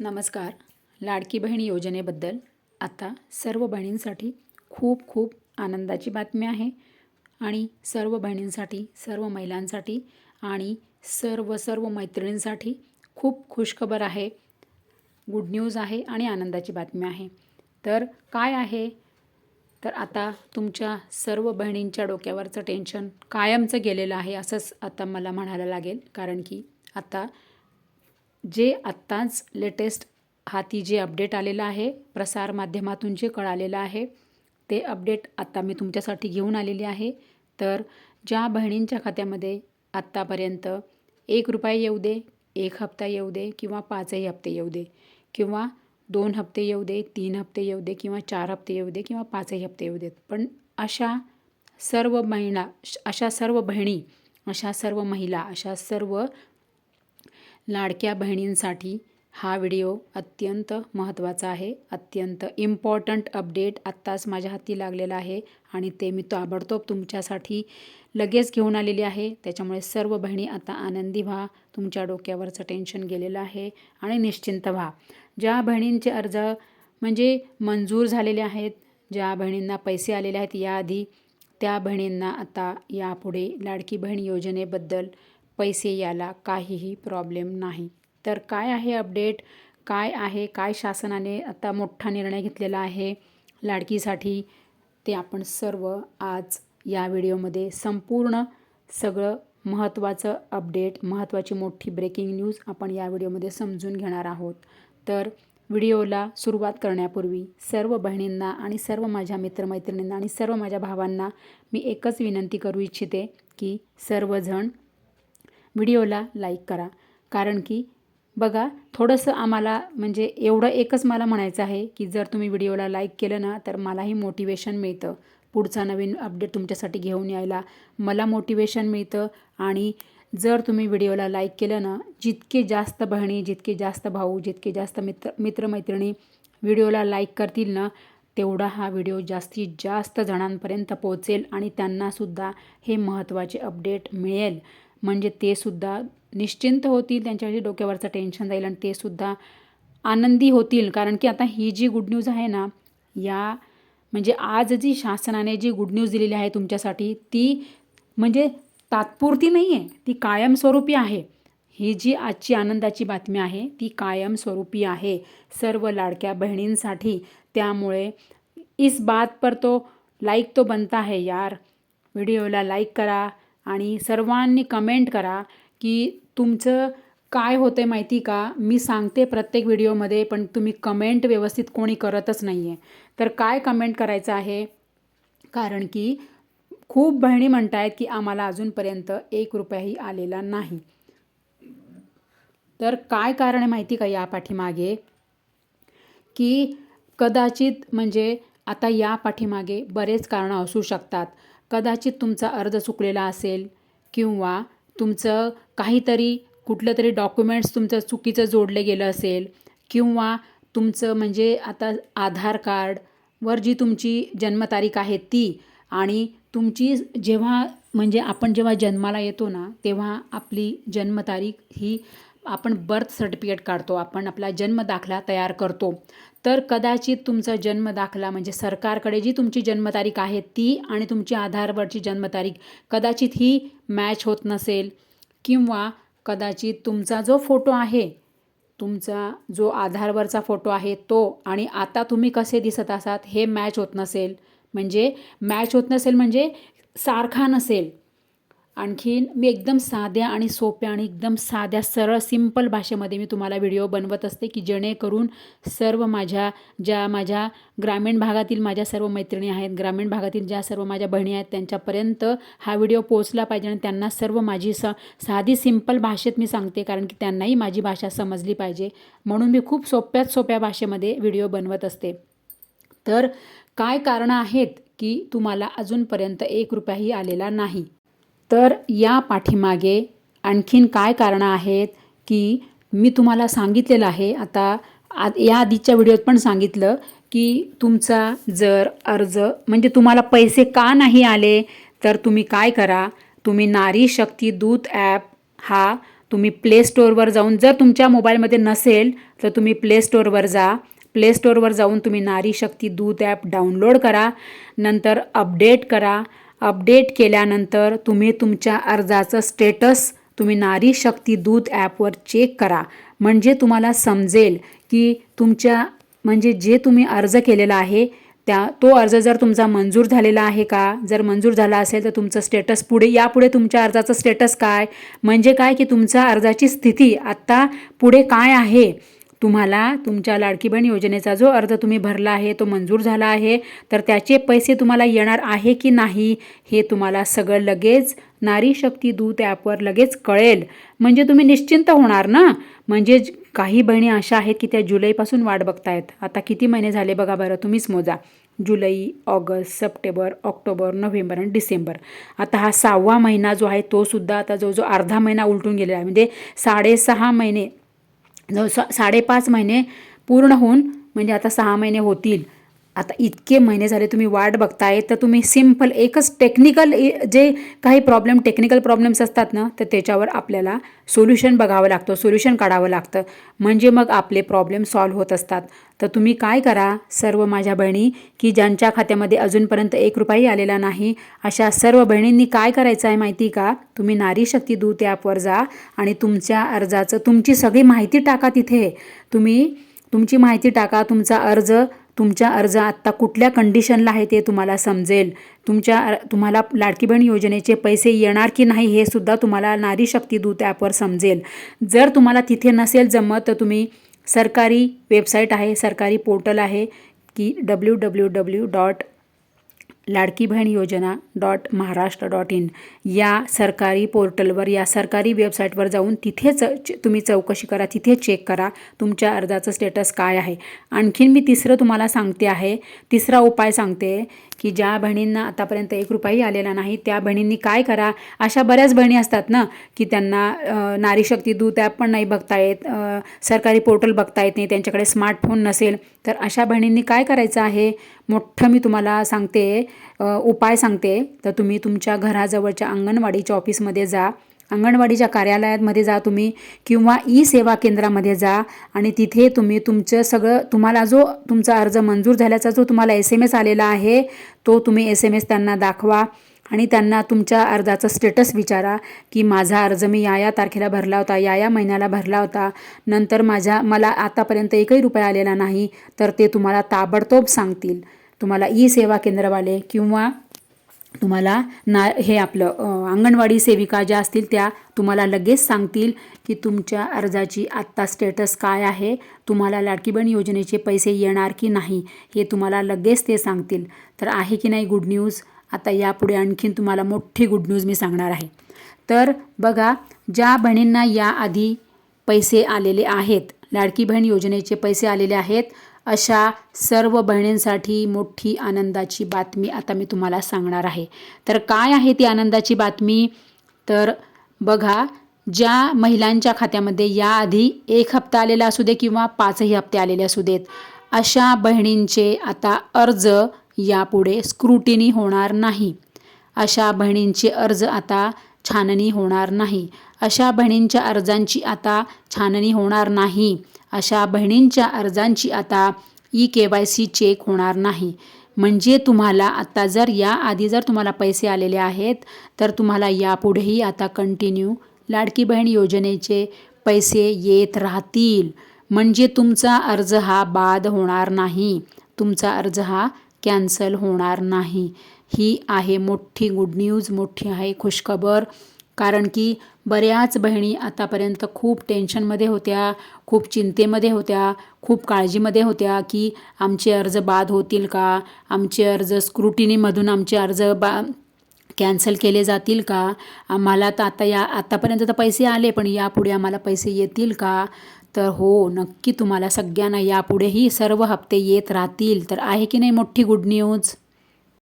नमस्कार. लाडकी बहीण योजनेबद्दल आता सर्व बहिणींसाठी खूप खूप आनंदाची बातमी आहे आणि सर्व बहिणींसाठी सर्व महिलांसाठी आणि सर्व सर्व मैत्रिणींसाठी खूप खुशखबर आहे गुड न्यूज आहे आणि आनंदाची बातमी आहे. तर काय आहे? तर आता तुमच्या सर्व बहिणींच्या डोक्यावरचं टेन्शन कायमचं गेलेलं आहे असंच आता मला म्हणायला लागेल. कारण की आता जे आत्ताच लेटेस्ट हाती जे अपडेट आलेलं आहे प्रसारमाध्यमातून जे कळालेलं आहे ते अपडेट आत्ता मी तुमच्यासाठी घेऊन आलेली आहे. तर ज्या बहिणींच्या खात्यामध्ये आत्तापर्यंत एक रुपये येऊ दे एक हप्ता येऊ दे किंवा पाचही हप्ते येऊ दे किंवा दोन हप्ते येऊ दे तीन हप्ते येऊ दे किंवा चार हप्ते येऊ दे किंवा पाचही हप्ते येऊ देत. पण अशा सर्व महिला अशा सर्व बहिणी अशा सर्व महिला अशा सर्व लाडक्या बहिणींसाठी हा व्हिडिओ अत्यंत महत्त्वाचा आहे. अत्यंत इम्पॉर्टंट अपडेट आत्ताच माझ्या हाती लागलेला आहे आणि ते मी ताबडतोब तुमच्यासाठी लगेच घेऊन आलेली आहे. त्याच्यामुळे सर्व बहिणी आता आनंदी व्हा. तुमच्या डोक्यावरचं टेन्शन गेलेलं आहे आणि निश्चिंत व्हा. ज्या बहिणींचे अर्ज म्हणजे मंजूर झालेले आहेत ज्या बहिणींना पैसे आलेले आहेत याआधी त्या बहिणींना आता यापुढे लाडकी बहीण योजनेबद्दल पैसे यायला काहीही प्रॉब्लेम नाही. तर काय आहे अपडेट काय आहे? काय शासनाने आता मोठा निर्णय घेतलेला आहे? लाडकीसाठी ते आपण सर्व आज या व्हिडिओमध्ये संपूर्ण सगळं महत्त्वाचं अपडेट महत्त्वाची मोठी ब्रेकिंग न्यूज आपण या व्हिडिओमध्ये समजून घेणार आहोत. तर व्हिडिओला सुरुवात करण्यापूर्वी सर्व बहिणींना आणि सर्व माझ्या मित्रमैत्रिणींना आणि सर्व माझ्या भावांना मी एकच विनंती करू इच्छिते की सर्वजण व्हिडिओला लाईक करा. कारण की बघा थोडंसं आम्हाला म्हणजे एवढं एकच मला म्हणायचं आहे की जर तुम्ही व्हिडिओला लाईक केलं ना तर मलाही मोटिवेशन मिळतं. पुढचा नवीन अपडेट तुमच्यासाठी घेऊन यायला मला मोटिवेशन मिळतं. आणि जर तुम्ही व्हिडिओला लाईक केलं ना जितके जास्त बहिणी जितके जास्त भाऊ जितके जास्त मित्र मित्रमैत्रिणी व्हिडिओला लाईक करतील ना तेवढा हा व्हिडिओ जास्तीत जास्त जणांपर्यंत पोहोचेल आणि त्यांनासुद्धा हे महत्त्वाचे अपडेट मिळेल. म्हणजे ते सुद्धा निश्चिंत होतील त्यांच्या डोक्यावरचं टेन्शन जाईल आणि ते सुद्धा आनंदी होतील. कारण की आता ही जी गुड न्यूज आहे ना या म्हणजे आज जी शासनाने जी गुड न्यूज दिलेली आहे तुमच्यासाठी ती म्हणजे तात्पुरती नाही आहे ती कायमस्वरूपी आहे. ही जी आजची आनंदाची बातमी आहे ती कायमस्वरूपी आहे. सर्व लाडक्या बहिणींसाठी त्यामुळे इस बात पर तो लाईक तो बनता है यार. व्हिडिओला लाईक करा. आणि सर्वांनी कमेंट करा की तुमचं काय होतं आहे माहिती का? मी सांगते प्रत्येक व्हिडिओमध्ये पण तुम्ही कमेंट व्यवस्थित कोणी करतच नाही आहे तर काय कमेंट करायचं आहे? कारण की खूप बहिणी म्हणत आहेत की आम्हाला अजूनपर्यंत एक रुपयाही आलेला नाही. तर काय कारण आहे माहिती का या पाठीमागे? की कदाचित म्हणजे आता या पाठीमागे बरेच कारणं असू शकतात. कदाचित तुमचा अर्ज चुकलेला असेल किंवा तुमचं काहीतरी कुठलं तरी डॉक्युमेंट्स तुमचं चुकीचं जोडलं गेलं असेल किंवा तुमचं म्हणजे आता आधार कार्डवर जी तुमची जन्मतारीख आहे ती आणि तुमची जेव्हा म्हणजे आपण जेव्हा जन्माला येतो ना तेव्हा आपली जन्मतारीख ही आपण बर्थ सर्टिफिकेट काढतो आपण आपला जन्म दाखला तयार करतो. तर कदाचित तुमचा जन्मदाखला म्हणजे सरकारकडे जी तुमची जन्मतारीख आहे ती आणि तुमची आधारवरची जन्मतारीख कदाचित ही मॅच होत नसेल किंवा कदाचित तुमचा जो फोटो आहे तुमचा जो आधारवरचा फोटो आहे तो आणि आता तुम्ही कसे दिसत असात हे मॅच होत नसेल. म्हणजे मॅच होत नसेल म्हणजे सारखा नसेल. आणखीन मी एकदम साध्या आणि सोप्या आणि एकदम साध्या सरळ सिंपल भाषेमध्ये मी तुम्हाला व्हिडिओ बनवत असते की जेणेकरून सर्व माझ्या ज्या माझ्या ग्रामीण भागातील माझ्या सर्व मैत्रिणी आहेत ग्रामीण भागातील ज्या सर्व माझ्या बहिणी आहेत त्यांच्यापर्यंत हा व्हिडिओ पोचला पाहिजे आणि त्यांना सर्व माझी स साधी सिंपल भाषेत मी सांगते कारण की त्यांनाही माझी भाषा समजली पाहिजे. म्हणून मी खूप सोप्यात सोप्या भाषेमध्ये व्हिडिओ बनवत असते. तर काय कारणं आहेत की तुम्हाला अजूनपर्यंत एक रुपयाही आलेला नाही? तर या पाठीमागे आणखीन काय कारणं आहेत की मी तुम्हाला सांगितलेलं आहे आता आ या आधीच्या व्हिडिओत पण सांगितलं की तुमचा जर अर्ज म्हणजे तुम्हाला पैसे का नाही आले तर तुम्ही काय करा? तुम्ही नारी शक्ती दूत ॲप हा तुम्ही प्ले स्टोअरवर जाऊन जर तुमच्या मोबाईलमध्ये नसेल तर तुम्ही प्ले स्टोअरवर जा. प्ले स्टोअरवर जाऊन तुम्ही नारी शक्ती दूत ॲप डाउनलोड करा. नंतर अपडेट करा. अपडेट केल्यानंतर तुम्ही तुमच्या अर्जाचं स्टेटस तुम्ही नारी शक्ती दूत ॲपवर चेक करा. म्हणजे तुम्हाला समजेल की तुमच्या म्हणजे जे तुम्ही अर्ज केलेला आहे त्या तो अर्ज जर तुमचा मंजूर झालेला आहे का? जर मंजूर झाला असेल तर तुमचं स्टेटस पुढे यापुढे तुमच्या अर्जाचं स्टेटस काय? म्हणजे काय की तुमच्या अर्जाची स्थिती आत्ता पुढे काय आहे? तुम्हाला तुमच्या लाडकी बहीण योजनेचा जो अर्ज तुम्ही भरला आहे तो मंजूर झाला आहे तर त्याचे पैसे तुम्हाला येणार आहे की नाही हे तुम्हाला सगळं लगेच नारी शक्ती दूत ॲपवर लगेच कळेल. म्हणजे तुम्ही निश्चिंत होणार ना? म्हणजे काही बहिणी अशा आहेत की त्या जुलैपासून वाट बघतायत. आता किती महिने झाले बघा बरं तुम्हीच मोजा. जुलै ऑगस्ट सप्टेंबर ऑक्टोबर नोव्हेंबर आणि डिसेंबर. आता हा सहावा महिना जो आहे तोसुद्धा आता जो जो अर्धा महिना उलटून गेलेला आहे. म्हणजे साडेसहा महिने जवळ सा साडेपाच महिने पूर्ण होऊन म्हणजे आता सहा महिने होतील. आता इतके महिने झाले तुम्ही वाट बघताय तर तुम्ही सिंपल एकच टेक्निकल जे काही प्रॉब्लेम टेक्निकल प्रॉब्लेम्स असतात ना तर त्याच्यावर आपल्याला सोल्युशन बघावं लागतं सोल्युशन काढावं लागतं. म्हणजे मग आपले प्रॉब्लेम सॉल्व्ह होत असतात. तर तुम्ही काय करा सर्व माझ्या बहिणी की ज्यांच्या खात्यामध्ये अजूनपर्यंत एक रुपयाही आलेला नाही अशा सर्व बहिणींनी काय करायचं आहे माहिती का? तुम्ही नारी शक्ती दूत ॲपवर जा आणि तुमच्या अर्जाचं तुमची सगळी माहिती टाका तिथे. तुम्ही तुमची माहिती टाका तुमचा अर्ज तुमचा अर्ज आत्ता कुठल्या कंडिशनला आहे ते तुम्हाला समजेल. तुमच्या तुम्हाला लाडकी बहीण योजनेचे पैसे येणार की नाही हे सुद्धा तुम्हाला नारी शक्ती दूत ॲपवर समजेल. जर तुम्हाला तिथे नसेल जमत तर तुम्ही सरकारी वेबसाईट आहे सरकारी पोर्टल आहे की W W W dot Ladki Bahin Yojana dot Maharashtra dot in या सरकारी पोर्टलवर या सरकारी वेबसाईटवर जाऊन तिथेच च- तुम्ही चौकशी करा तिथे चेक करा तुमच्या अर्जाचं स्टेटस काय आहे. आणखीन मी तिसरं तुम्हाला सांगते आहे तिसरा उपाय सांगते की ज्या बहिणींना आतापर्यंत एक रुपयाही आलेला नाही त्या बहिणींनी काय करा? अशा बऱ्याच बहिणी असतात ना की त्यांना नारीशक्ती दूत ॲप पण नाही बघता येत सरकारी पोर्टल बघता येत नाही त्यांच्याकडे स्मार्टफोन नसेल तर अशा बहिणींनी काय करायचं आहे? मोठं मी तुम्हाला सांगते उपाय सांगते. तर तुम्ही तुमच्या घराजवळच्या अंगणवाडीच्या ऑफिसमध्ये जा अंगणवाडीच्या कार्यालयामध्ये जा तुम्ही किंवा ई सेवा केंद्रामध्ये जा आणि तिथे तुम्ही तुमचं सगळं तुम्हाला जो तुमचा अर्ज मंजूर झाल्याचा जो तुम्हाला एस एम एस आलेला आहे तो तुम्ही एस एम एस त्यांना दाखवा आणि त्यांना तुमच्या अर्जाचा स्टेटस विचारा की माझा अर्ज मी या या तारखेला भरला होता या या महिन्याला भरला होता. नंतर माझ्या मला आतापर्यंत एकही रुपया आलेला नाही तर ते तुम्हाला ताबडतोब सांगतील. तुम्हाला ई सेवा केंद्रवाले किंवा तुम्हाला ना हे आपलं अंगणवाडी सेविका ज्या असतील त्या तुम्हाला लगेच सांगतील की तुमच्या अर्जाची आत्ता स्टेटस काय आहे तुम्हाला लाडकी बहीण योजनेचे पैसे येणार की नाही हे तुम्हाला लगेच ते सांगतील. तर आहे की नाही गुड न्यूज आता यापुढे आणखीन तुम्हाला मोठी गुड न्यूज मी सांगणार आहे. तर बघा ज्या बहिणींना याआधी पैसे आलेले आहेत लाडकी बहीण योजनेचे पैसे आलेले आहेत अशा सर्व बहिणींसाठी मोठी आनंदाची बातमी आता मी तुम्हाला सांगणार आहे. तर काय आहे ती आनंदाची बातमी? तर बघा ज्या महिलांच्या खात्यामध्ये याआधी एक हप्ता आलेला असू दे किंवा पाचही हप्ते आलेले असू देत अशा बहिणींचे आता अर्ज यापुढे स्क्रुटिनी होणार नाही. अशा बहिणींचे अर्ज आता छाननी होणार नाही. अशा बहिणींच्या अर्जांची आता छाननी होणार नाही. अशा बहिणींच्या अर्जांची आता E K Y C check होणार नाही. म्हणजे तुम्हाला आत्ता जर याआधी जर तुम्हाला पैसे आलेले आहेत तर तुम्हाला यापुढेही आता कंटिन्यू लाडकी बहीण योजनेचे पैसे येत राहतील. म्हणजे तुमचा अर्ज हा बाद होणार नाही. तुमचा अर्ज हा कॅन्सल होणार नाही. ही आहे मोठी गुड न्यूज मोठी आहे खुशखबर. कारण की बऱ्याच बहिणी आतापर्यंत खूप टेन्शनमध्ये होत्या खूप चिंतेमध्ये होत्या खूप काळजीमध्ये होत्या की आमचे अर्ज बाद होतील का? आमचे अर्ज स्क्रुटिनीमधून आमचे अर्ज बा कॅन्सल केले जातील का? आम्हाला तर आता या आत्तापर्यंत तर पैसे आले पण यापुढे आम्हाला पैसे येतील का? तर हो नक्की तुम्हाला सगळ्यांना यापुढेही सर्व हप्ते येत राहतील. तर आहे की नाही मोठी गुड न्यूज